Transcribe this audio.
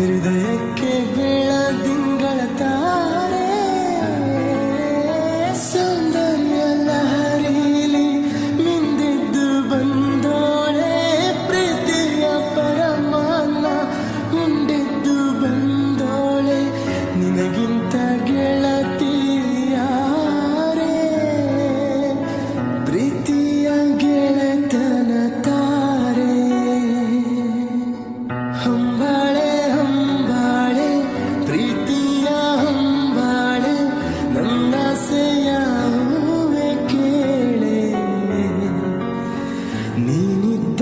ಹೃದಯಕ್ಕೆ ಬೆಳದಿಂಗಳ ತಾರೆ. ಸೌಂದರ್ಯ ಲಹರಿಲಿ ಮಿಂದಿದ್ದು ಬಂದೋಳೆ. ಪ್ರೀತಿಯ ಪರಮಾನ ಉಂಡಿದ್ದು ಬಂದೋಳೆ. ನಿನಗಿಂತ ಗೆಳತಿಯಾರೆ ಪ್ರೀತಿಯ ಗೆಳೆತನ Look